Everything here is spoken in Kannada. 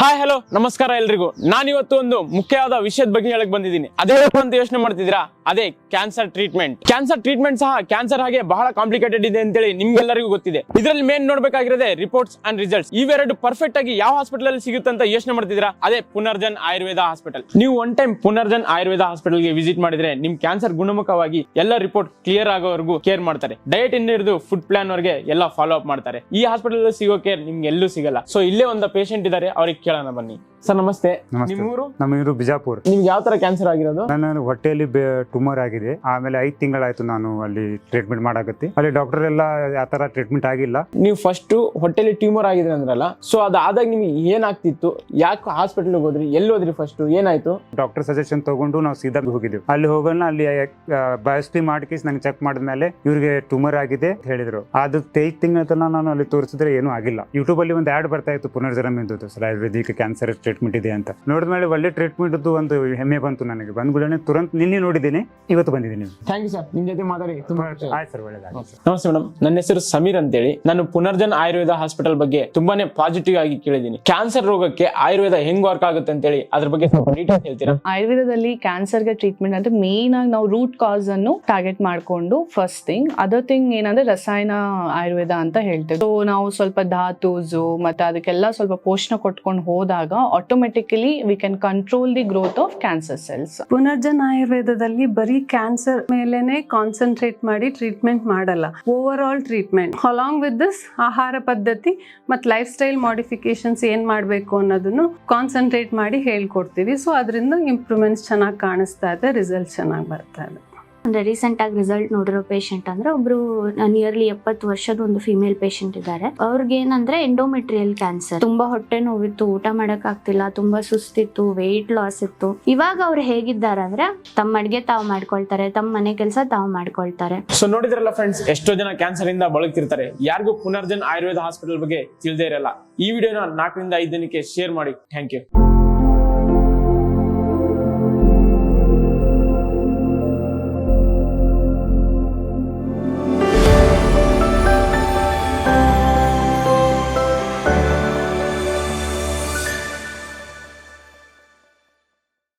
ಹಾಯ್ ಹಲೋ ನಮಸ್ಕಾರ ಎಲ್ರಿಗೂ. ನಾನಿವತ್ತು ಒಂದು ಮುಖ್ಯವಾದ ವಿಷಯದ ಬಗ್ಗೆ ಹೇಳಕ್ ಬಂದಿದ್ದೀನಿ. ಅದೇ ಅಂತ ಯೋಚನೆ ಮಾಡ್ತಿದ್ದೀರಾ? ಅದೇ ಕ್ಯಾನ್ಸರ್ ಟ್ರೀಟ್ಮೆಂಟ್ ಕ್ಯಾನ್ಸರ್ ಟ್ರೀಟ್ಮೆಂಟ್ ಸಹ ಕ್ಯಾನ್ಸರ್ ಹಾಗೆ ಬಹಳ ಕಾಂಪ್ಲಿಕೇಟೆಡ್ ಇದೆ ಅಂತೇಳಿ ನಿಮ್ಗೆಲ್ಲರಿಗೂ ಗೊತ್ತಿದೆ. ಇದರಲ್ಲಿ ಮೇನ್ ನೋಡ್ಬೇಕಾಗಿರೋದೇ ರಿಪೋರ್ಟ್ಸ್ ಅಂಡ್ ರಿಸಲ್ಟ್ಸ್ ಇವೆರಡು ಪರ್ಫೆಕ್ಟ್ ಆಗಿ ಯಾವ ಹಾಸ್ಪಿಟಲ್ ಅಲ್ಲಿ ಸಿಗುತ್ತೆ ಅಂತ ಯೋಚನೆ ಮಾಡ್ತಿದ್ದೀರಾ? ಅದೇ ಪುನರ್ಜನ್ ಆಯುರ್ವೇದ ಹಾಸ್ಪಿಟಲ್ ನೀವು ಒನ್ ಟೈಮ್ ಪುನರ್ಜನ್ ಆಯುರ್ವೇದ ಹಾಸ್ಪಿಟಲ್ಗೆ ವಿಸಿಟ್ ಮಾಡಿದ್ರೆ ನಿಮ್ ಕ್ಯಾನ್ಸರ್ ಗುಣಮುಖವಾಗಿ ಎಲ್ಲ ರಿಪೋರ್ಟ್ ಕ್ಲಿಯರ್ ಆಗೋವರೆಗೂ ಕೇರ್ ಮಾಡ್ತಾರೆ. ಡಯಟ್ ಇಂದ ಹಿಡಿದು ಫುಡ್ ಪ್ಲಾನ್ ವರೆಗೆ ಎಲ್ಲ ಫಾಲೋ ಅಪ್ ಮಾಡ್ತಾರೆ. ಈ ಹಾಸ್ಪಿಟಲ್ ಸಿಗೋ ಕೇರ್ ನಿಮ್ಗೆ ಎಲ್ಲೂ ಸಿಗಲ್ಲ. ಸೊ ಇಲ್ಲೇ ಒಂದು ಪೇಷಂಟ್ ಇದ್ದಾರೆ ಅವ್ರಿಗೆ ಕೇಳೋಣ ಬನ್ನಿ. ಸರ್ ನಮಸ್ತೆ. ನಿಮ್ಮೂರು? ನಮ್ಮ ಇವರು ಬಿಜಾಪುರ್. ನಿಮ್ಗೆ ಯಾವ ತರ ಕ್ಯಾನ್ಸರ್ ಆಗಿರೋದು? ನನ್ನ ಹೊಟ್ಟೆಯಲ್ಲಿ ಟ್ಯೂಮರ್ ಆಗಿದೆ. ಆಮೇಲೆ ಐದ್ ತಿಂಗಳಾಯ್ತು ನಾನು ಅಲ್ಲಿ ಟ್ರೀಟ್ಮೆಂಟ್ ಮಾಡಾಕತ್ತಿ. ಅಲ್ಲಿ ಡಾಕ್ಟರ್ ಎಲ್ಲ ಆ ತರ ಟ್ರೀಟ್ಮೆಂಟ್ ಆಗಿಲ್ಲ. ನೀವು ಫಸ್ಟ್ ಹೊಟ್ಟೆಲಿ ಟ್ಯೂಮರ್ ಆಗಿದೆ ಅಂದ್ರಲ್ಲ ಸೊ ಅದಾದಾಗ ನಿಮ್ಗೆ ಏನಾಗ್ತಿತ್ತು? ಯಾಕೆ ಹಾಸ್ಪಿಟಲ್ ಹೋದ್ರಿ? ಎಲ್ಲಿ ಹೋದ್ರಿ ಫಸ್ಟ್ ಏನಾಯ್ತು? ಡಾಕ್ಟರ್ ಸಜೆಷನ್ ತಗೊಂಡು ನಾವು ಸೀದಾ ಹೋಗಿದ್ವಿ. ಅಲ್ಲಿ ಹೋಗೋಣ ಅಲ್ಲಿ ಬಯೋಸ್ಟಿ ಮಾಡ್ಕೇಸ್ ನಂಗೆ ಚೆಕ್ ಮಾಡಿದ್ಮೇಲೆ ಇವ್ರಿಗೆ ಟ್ಯೂಮರ್ ಆಗಿದೆ ಅಂತ ಹೇಳಿದ್ರು. ಅದು ತೈ ತಿಂಗಳ ತನಕ ನಾನು ಅಲ್ಲಿ ತೋರಿಸಿದ್ರೆ ಏನೂ ಆಗಿಲ್ಲ. ಯೂಟ್ಯೂಬ್ ಅಲ್ಲಿ ಒಂದು ಆಡ್ ಬರ್ತಾ ಇತ್ತು ಪುನರ್ಜನ್ಮ ಸರ್ ಆಯುರ್ವೇದಿಕ್ ಕ್ಯಾನ್ಸರ್ ಟ್ರೀಟ್ಮೆಂಟ್ ಇದೆ ಅಂತ. ನೋಡಿದ್ಮೇಲೆ ಒಳ್ಳೆ ಟ್ರೀಟ್ಮೆಂಟ್ ಒಂದು ಹೆಮ್ಮೆ ಬಂತು ನನಗೆ. ಬಂದ್ಬಿಡನೆ ತುರಂತ ನಿನ್ನೆ ನೋಡಿದ್ದೀನಿ ಇವತ್ತು ಬಂದಿದ್ದೀನಿ. ಥ್ಯಾಂಕ್ ಯು ಸರ್ ನಿಮ್ ಜೊತೆ ಮಾತಾಡಿ ತುಂಬಾ ಆಯ್ತು. ಸರ್ ಒಳ್ಳೇದಾಗಿ ನಮಸ್ತೆ ಮೇಡಮ್ ನನ್ನ ಹೆಸರು ಸಮೀರ್ ಅಂತೇಳಿ. ನಾನು ಪುನರ್ಜನ್ ಆಯುರ್ವೇದ ಹಾಸ್ಪಿಟಲ್ ಬಗ್ಗೆ ತುಂಬಾನೇ ಪಾಸಿಟಿವ್ ಆಗಿ ಕೇಳಿದ್ದೀನಿ. ಕ್ಯಾನ್ಸರ್ ರೋಗಕ್ಕೆ ಆಯುರ್ವೇದ ಹೆಂಗ್ ವರ್ಕ್ ಆಗುತ್ತೆ ಅಂತ ಹೇಳಿ ಅದ್ರ ಬಗ್ಗೆ ಸ್ವಲ್ಪ ಡೀಟೇಲ್ಸ್ ಹೇಳ್ತೀರಾ? ಆಯುರ್ವೇದದಲ್ಲಿ ಕ್ಯಾನ್ಸರ್ಗೆ ಟ್ರೀಟ್ಮೆಂಟ್ ಅಂದ್ರೆ ಮೇನ್ ಆಗಿ ನಾವು ರೂಟ್ ಕಾಸ್ ಅನ್ನು ಟಾರ್ಗೆಟ್ ಮಾಡ್ಕೊಂಡು ಫಸ್ಟ್ ಥಿಂಗ್ ಅದರ್ ಥಿಂಗ್ ಏನಂದ್ರೆ ರಸಾಯನ ಆಯುರ್ವೇದ ಅಂತ ಹೇಳ್ತೇವೆ. ಸೊ ನಾವು ಸ್ವಲ್ಪ ಧಾತುಸು ಮತ್ತೆ ಅದಕ್ಕೆಲ್ಲ ಸ್ವಲ್ಪ ಪೋಷಣ ಕೊಟ್ಕೊಂಡು ಹೋದಾಗ automatically we can control the growth of cancer cells Punarjan ಆಯುರ್ವೇದದಲ್ಲಿ ಬರೀ ಕ್ಯಾನ್ಸರ್ ಮೇಲೆನೆ ಕಾನ್ಸಂಟ್ರೇಟ್ ಮಾಡಿ ಟ್ರೀಟ್ಮೆಂಟ್ ಮಾಡಲ್ಲ. Over all treatment along with this ಆಹಾರ ಪದ್ಧತಿ ಮತ್ತು ಲೈಫ್ ಸ್ಟೈಲ್ ಮಾಡಿಫಿಕೇಶನ್ಸ್ ಏನು ಮಾಡಬೇಕು ಅನ್ನೋದನ್ನು ಕಾನ್ಸಂಟ್ರೇಟ್ ಮಾಡಿ ಹೇಳ್ಕೊಡ್ತೀವಿ. ಸೊ ಅದರಿಂದ ಇಂಪ್ರೂವ್ಮೆಂಟ್ಸ್ ಚೆನ್ನಾಗಿ ಕಾಣಿಸ್ತಾ ಇದೆ ರಿಸಲ್ಟ್ ಚೆನ್ನಾಗಿ ಬರ್ತಾ ಇದೆ. ಅಂದ್ರೆ ರೀಸೆಂಟ್ ಆಗಿ ರಿಸಲ್ಟ್ ನೋಡಿರೋ ಪೇಷಂಟ್ ಅಂದ್ರೆ ಒಬ್ರು ನಿಯರ್ಲಿ ಎಪ್ಪತ್ತು ವರ್ಷದ ಒಂದು ಫಿಮೇಲ್ ಪೇಷಂಟ್ ಇದ್ದಾರೆ. ಅವ್ರಿಗೆ ಏನಂದ್ರೆ ಎಂಡೋಮೆಟ್ರಿಯಲ್ ಕ್ಯಾನ್ಸರ್ ತುಂಬಾ ಹೊಟ್ಟೆ ನೋವಿತ್ತು, ಊಟ ಮಾಡಕ್ ಆಗ್ತಿಲ್ಲ, ತುಂಬಾ ಸುಸ್ತಿತ್ತು ವೆಯ್ಟ್ ಲಾಸ್ ಇತ್ತು. ಇವಾಗ ಅವ್ರು ಹೇಗಿದ್ದಾರೆ ಅಂದ್ರೆ ತಮ್ಮ ಅಡ್ಗೆ ತಾವು ಮಾಡ್ಕೊಳ್ತಾರೆ, ತಮ್ಮ ಮನೆ ಕೆಲಸ ತಾವು ಮಾಡ್ಕೊಳ್ತಾರೆ. ಸೊ ನೋಡಿದ್ರಲ್ಲ ಫ್ರೆಂಡ್ಸ್ ಎಷ್ಟೋ ಜನ ಕ್ಯಾನ್ಸರ್ ಇಂದ ಬಳಕ್ತಿರ್ತಾರೆ ಯಾರಿಗೂ ಪುನರ್ಜನ್ ಆಯುರ್ವೇದ ಹಾಸ್ಪಿಟಲ್ ಬಗ್ಗೆ ತಿಳಿದೇ ಇರಲ್ಲ. ಈ ವಿಡಿಯೋನ ನಾಲ್ಕರಿಂದ ಐದು ದಿನಕ್ಕೆ ಶೇರ್ ಮಾಡಿ. Thank you